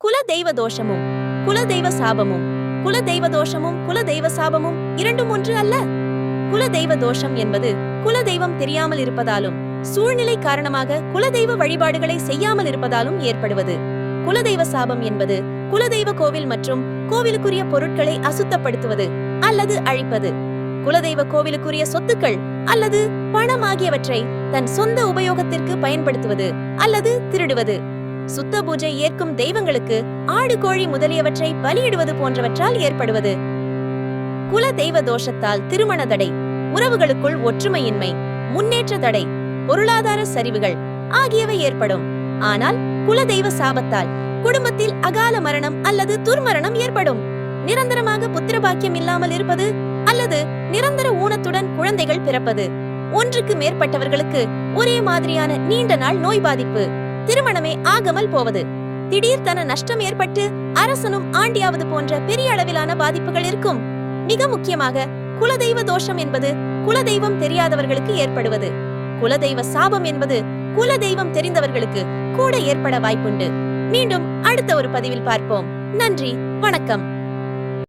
குல தெய்வ தோஷமும் குல தெய்வ சாபமும் குல தெய்வ தோஷமும் குல தெய்வ சாபமும் இரண்டும் ஒன்று அல்ல. குல தெய்வ தோஷம் என்பது குல தெய்வம் தெரியாமல் இருப்பதாலும் சூழ்நிலை காரணமாக குலதெய்வ வழிபாடுகளை செய்யாமல் இருப்பதாலும் ஏற்படுவது. குலதெய்வ சாபம் என்பது குலதெய்வ கோவில் மற்றும் கோவிலுக்குரிய பொருட்களை அசுத்தப்படுத்துவது அல்லது அழிப்பது. குலதெய்வ கோவிலுக்குரிய சொத்துக்கள் அல்லது பணம் ஆகியவற்றை தன் சொந்த உபயோகத்திற்கு பயன்படுத்துவது அல்லது திருடுவது. சுத்த பூஜை ஏற்கும் தெய்வங்களுக்கு ஆடு கோழி முதலியவற்றை பலியிடுவது போன்றவற்றால் ஏற்படுவது. குல தெய்வ தோஷத்தால் திருமண தடை உறவுகளுக்குள் ஒற்றுமையின்மை முன்னேற்ற தடை பொருளாதார சரிவுகள் ஆகியவை ஏற்படும். ஆனால் குல தெய்வ சாபத்தால் குடும்பத்தில் அகால மரணம் அல்லது துர்மரணம் ஏற்படும். நிரந்தரமாக புத்திர பாக்கியம் இல்லாமல் இருப்பது அல்லது நிரந்தர ஊனத்துடன் குழந்தைகள் பிறப்பது ஒன்றுக்கு மேற்பட்டவர்களுக்கு ஒரே மாதிரியான நீண்ட நாள் நோய் பாதிப்பு. திருமணமே ஆகமல் போவது. திடீர் தன நஷ்டம் ஏற்பட்டு அரசனும் ஆண்டியாவது போன்ற பெரிய அளவிலான பாதிப்புகள் இருக்கும். மிக முக்கியமாக குலதெய்வ தோஷம் என்பது குலதெய்வம் தெரியாதவர்களுக்கு ஏற்படுவது. குலதெய்வ சாபம் என்பது குலதெய்வம் தெரிந்தவர்களுக்கு கூட ஏற்பட வாய்ப்புண்டு. மீண்டும் அடுத்த ஒரு பதிவில் பார்ப்போம். நன்றி வணக்கம்.